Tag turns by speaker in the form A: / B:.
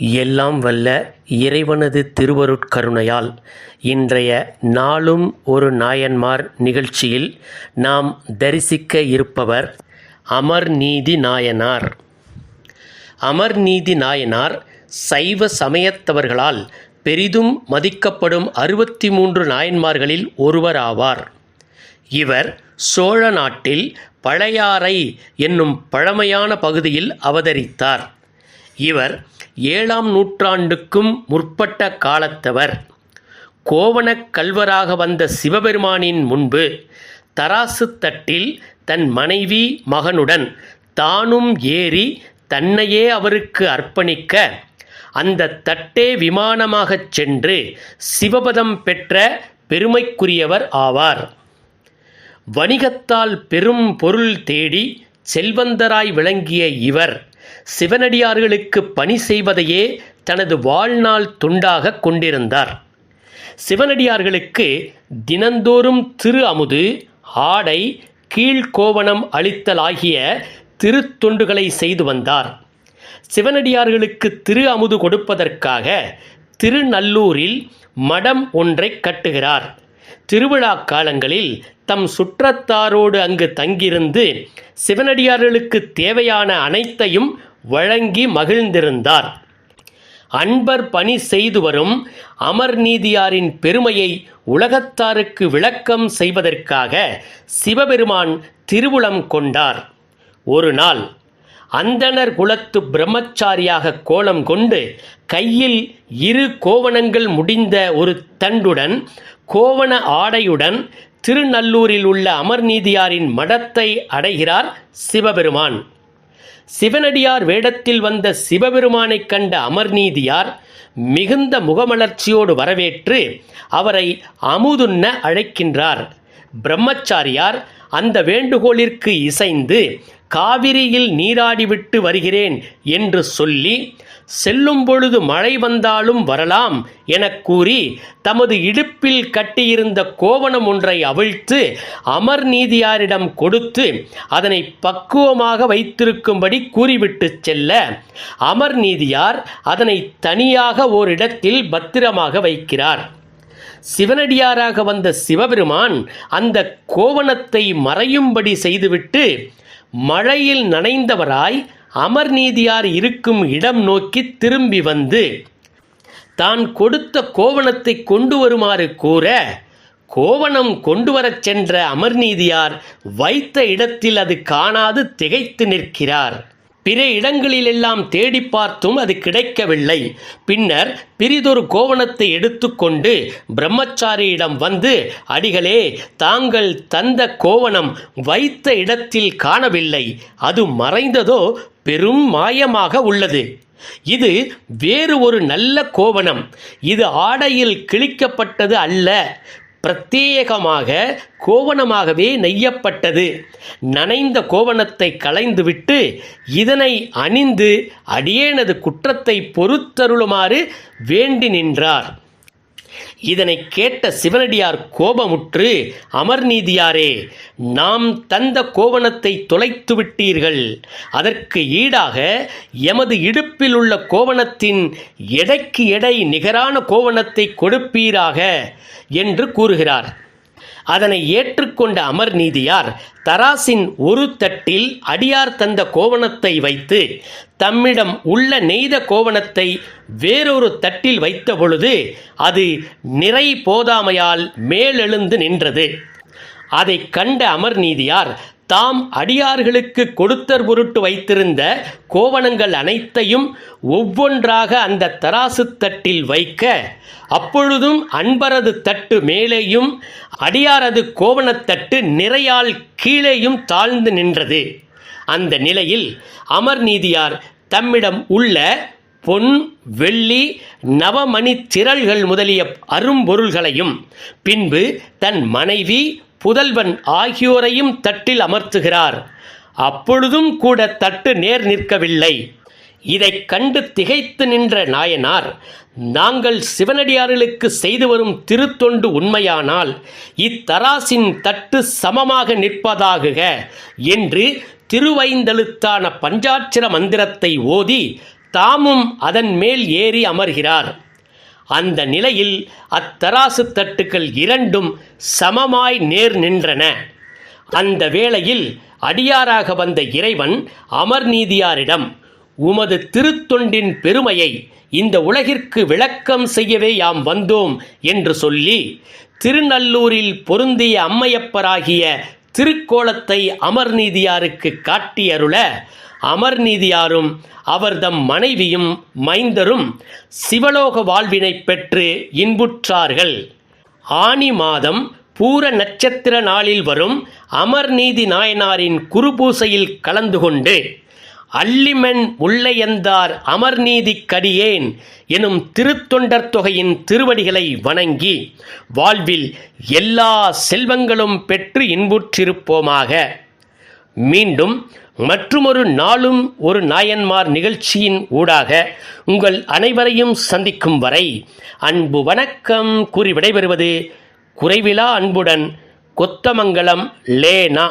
A: எல்லாம் வல்ல இறைவனது திருவருட்கருணையால் இன்றைய நாளும் ஒரு நாயன்மார் நிகழ்ச்சியில் நாம் தரிசிக்க இருப்பவர் அமர்நீதி நாயனார். அமர்நீதி நாயனார் சைவ சமயத்தவர்களால் பெரிதும் மதிக்கப்படும் அறுபத்தி மூன்று நாயன்மார்களில் ஒருவராவார் இவர் சோழ நாட்டில் பழையாறை என்னும் பழமையான பகுதியில் அவதரித்தார். இவர் ஏழாம் நூற்றாண்டுக்கும் முற்பட்ட காலத்தவர். கோவணக் கல்வராக வந்த சிவபெருமானின் முன்பு தராசு தட்டில் தன் மனைவி மகனுடன் தானும் ஏறி தன்னையே அவருக்கு அர்ப்பணிக்க அந்த தட்டே விமானமாகச் சென்று சிவபதம் பெற்ற பெருமைக்குரியவர் ஆவார். வணிகத்தால் பெரும் பொருள் தேடி செல்வந்தராய் விளங்கிய இவர் சிவனடியார்களுக்கு பணி செய்வதையே தனது வாழ்நாள் துண்டாக கொண்டிருந்தார். சிவனடியார்களுக்கு தினந்தோறும் திரு அமுது ஆடை கீழ்கோவணம் அளித்தல் ஆகிய திருத்தொண்டுகளை செய்து வந்தார். சிவனடியார்களுக்கு திரு அமுது கொடுப்பதற்காக திருநல்லூரில் மடம் ஒன்றை கட்டுகிறார். திருவிழா காலங்களில் தம் சுற்றத்தாரோடு அங்கு தங்கியிருந்து சிவனடியார்களுக்கு தேவையான அனைத்தையும் வழங்கி மகிழ்ந்திருந்தார். அன்பர் பணி செய்து வரும் அமர்நீதியாரின் பெருமையை உலகத்தாருக்கு விளக்கம் செய்வதற்காக சிவபெருமான் திருவுளம் கொண்டார். ஒரு நாள் அந்தணர் குலத்து பிரம்மச்சாரியாக கோலம் கொண்டு கையில் இரு கோவணங்கள் முடிந்த ஒரு தண்டுடன் கோவண ஆடையுடன் திருநல்லூரில் உள்ள அமர்நீதியாரின் மடத்தை அடைகிறார் சிவபெருமான். சிவனடியார் வேடத்தில் வந்த சிவபெருமானைக் கண்ட அமர்நீதியார் மிகுந்த முகமலர்ச்சியோடு வரவேற்று அவரை அமுதுண்ண அழைக்கின்றார். பிரம்மச்சாரியார் அந்த வேண்டுகோளிற்கு இசைந்து காவிரியில் நீராடிவிட்டு வருகிறேன் என்று சொல்லி செல்லும் பொழுது மழை வந்தாலும் வரலாம் எனக் கூறி தமது இடுப்பில் கட்டியிருந்த கோவணம் ஒன்றை அவிழ்த்து அமர் நீதியாரிடம் கொடுத்து அதனை பக்குவமாக வைத்திருக்கும்படி கூறிவிட்டு செல்ல அமர் நீதியார் அதனை தனியாக ஓரிடத்தில் பத்திரமாக வைக்கிறார். சிவனடியாராக வந்த சிவபெருமான் அந்த கோவணத்தை மறையும்படி செய்துவிட்டு மழையில் நனைந்தவராய் அமர்நீதியார் இருக்கும் இடம் நோக்கி திரும்பி வந்து தான் கொடுத்த கோவணத்தை கொண்டு வருமாறு கூற கோவணம் கொண்டு வரச் சென்ற அமர்நீதியார் வைத்த இடத்தில் அது காணாது திகைத்து நிற்கிறார். பிற இடங்களிலெல்லாம் தேடி பார்த்தும் அது கிடைக்கவில்லை. பின்னர் பிரிதொரு கோவணத்தை எடுத்துக்கொண்டு பிரம்மச்சாரியிடம் வந்து அடிகளே தாங்கள் தந்த கோவணம் வைத்த இடத்தில் காணவில்லை. அது மறைந்ததோ பெரும் மாயமாக உள்ளது. இது வேறு ஒரு நல்ல கோவணம். இது ஆடையில் கிழிக்கப்பட்டது அல்ல. பிரத்யேகமாக கோவணமாகவே நெய்யப்பட்டது. நனைந்த கோவணத்தை களைந்துவிட்டு இதனை அணிந்து அடியேனது குற்றத்தை பொறுத்தருளுமாறு வேண்டி நின்றார். இதனை கேட்ட சிவனடியார் கோபமுற்று அமர்நீதியாரே நாம் தந்த கோவணத்தை தொலைத்து விட்டீர்கள். அதற்கு ஈடாக எமது இடுப்பில் உள்ள கோவணத்தின் எடைக்கு எடை நிகரான கோவணத்தை கொடுப்பீராக என்று கூறுகிறார். அதனை ஏற்றுக்கொண்ட அமர் நீதியார் தராசின் ஒரு தட்டில் அடியார் தந்த கோவணத்தை வைத்து தம்மிடம் உள்ள நெய்த கோவணத்தை வேறொரு தட்டில் வைத்த பொழுது அது நிறை போதாமையால் மேலெழுந்து நின்றது. அதை கண்ட அமர் நீதியார் தாம் அடியார்களுக்கு கொடுத்தர் பொருட்டு வைத்திருந்த கோவணங்கள் அனைத்தையும் ஒவ்வொன்றாக அந்த தராசு தட்டில் வைக்க அப்பொழுதும் அன்பரது தட்டு மேலேயும் அடியாரது கோவணத்தட்டு நிறையால் கீழேயும் தாழ்ந்து நின்றது. அந்த நிலையில் அமர்நீதியார் தம்மிடம் உள்ள பொன் வெள்ளி நவமணி திரள்கள் முதலிய அரும்பொருள்களையும் பின்பு தன் மனைவி புதல்வன் ஆகியோரையும் தட்டில் அமர்த்துகிறார். அப்பொழுதும் கூட தட்டு நேர் நிற்கவில்லை. இதைக் கண்டு திகைத்து நின்ற நாயனார் நாங்கள் சிவனடியார்களுக்கு செய்து வரும் திருத்தொண்டு உண்மையானால் இத்தராசின் தட்டு சமமாக நிற்பதாகுக என்று திருவைந்தெழுத்தான பஞ்சாட்சர மந்திரத்தை ஓதி தாமும் அதன் மேல் ஏறி அமர்கிறார். அந்த நிலையில் அத்தராசு தட்டுக்கள் இரண்டும் சமமாய் நேர் நின்றன. அந்த வேளையில் அடியாராக வந்த இறைவன் அமர்நீதியாரிடம் உமது திருத்தொண்டின் பெருமையை இந்த உலகிற்கு விளக்கம் செய்யவே யாம் வந்தோம் என்று சொல்லி திருநல்லூரில் பொருந்திய அம்மையப்பராகிய திருக்கோலத்தை அமர்நீதியாருக்கு காட்டியருள அமர்நீதியாரும் அவர்தம் மனைவியும் மைந்தரும் சிவலோக வாழ்வினைப் பெற்று இன்புற்றார்கள். ஆனி மாதம் பூர நட்சத்திர நாளில் வரும் அமர்நீதி நாயனாரின் குருபூசையில் கலந்து கொண்டு அல்லிமென் உள்ளையந்தார் அமர்நீதிக்கடியேன் எனும் திருத்தொண்டர் தொகையின் திருவடிகளை வணங்கி வாழ்வில் எல்லா செல்வங்களும் பெற்று இன்புற்றிருப்போமாக. மீண்டும் மற்றுமொரு நாளும் ஒரு நாயன்மார் நிகழ்ச்சியின் ஊடாக உங்கள் அனைவரையும் சந்திக்கும் வரை அன்பு வணக்கம் கூறி விடைபெறுவது குறைவிலா அன்புடன் கொத்தமங்கலம் லேனா.